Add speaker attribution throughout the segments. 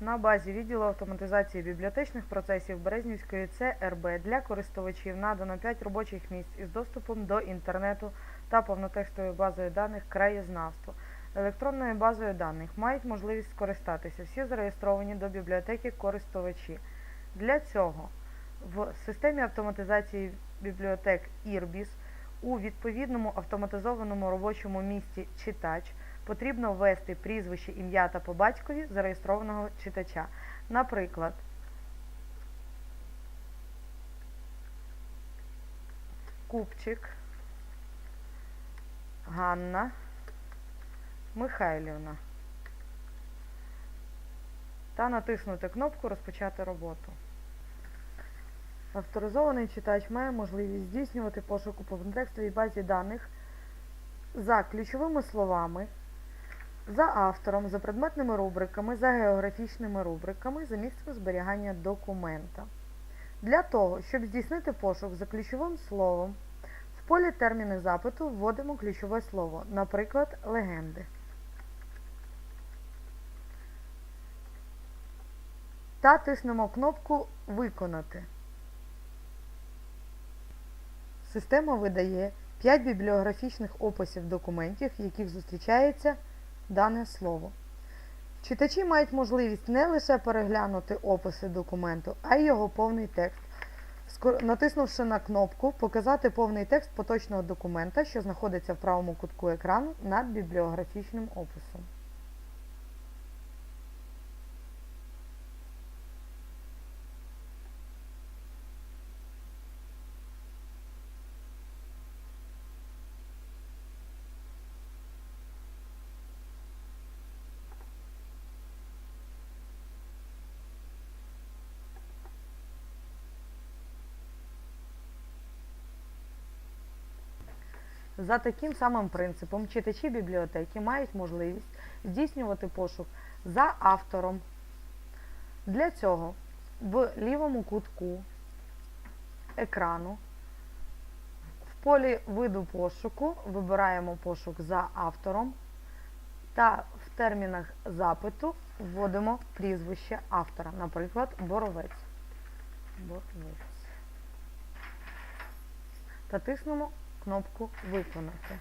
Speaker 1: На базі відділу автоматизації бібліотечних процесів Березнівської ЦРБ для користувачів надано 5 робочих місць із доступом до інтернету та повнотекстовою базою даних краєзнавство. Електронною базою даних мають можливість скористатися всі зареєстровані до бібліотеки користувачі. Для цього в системі автоматизації бібліотек IRBIS у відповідному автоматизованому робочому місці читач потрібно ввести прізвище, ім'я та по батькові зареєстрованого читача. Наприклад, Купчик Ганна Михайлівна. Та натиснути кнопку Розпочати роботу. Авторизований читач має можливість здійснювати пошук у повнотекстовій базі даних за ключовими словами, за автором, за предметними рубриками, за географічними рубриками, за місцем зберігання документа. Для того, щоб здійснити пошук за ключовим словом, в полі терміни запиту вводимо ключове слово, наприклад, легенди. Та тиснемо кнопку Виконати. Система видає 5 бібліографічних описів документів, яких зустрічається дане слово. Читачі мають можливість не лише переглянути описи документу, а й його повний текст. Натиснувши на кнопку Показати повний текст поточного документа, що знаходиться в правому кутку екрану над бібліографічним описом. За таким самим принципом читачі бібліотеки мають можливість здійснювати пошук за автором. Для цього в лівому кутку екрану в полі виду пошуку вибираємо пошук за автором та в термінах запиту вводимо прізвище автора, наприклад, Боровець. Боровець. Та тиснемо кнопку Виконати.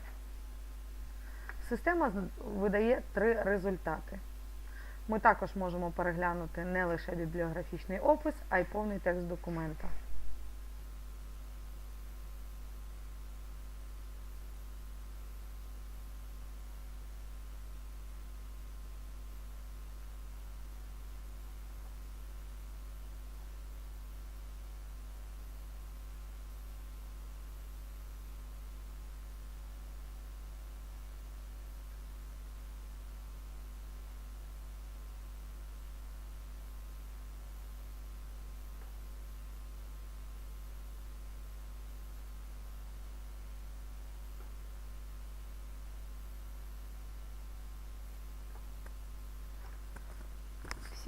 Speaker 1: Система видає три результати. Ми також можемо переглянути не лише бібліографічний опис, а й повний текст документа.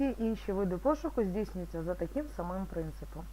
Speaker 1: Всі інші види пошуку здійснюються за таким самим принципом.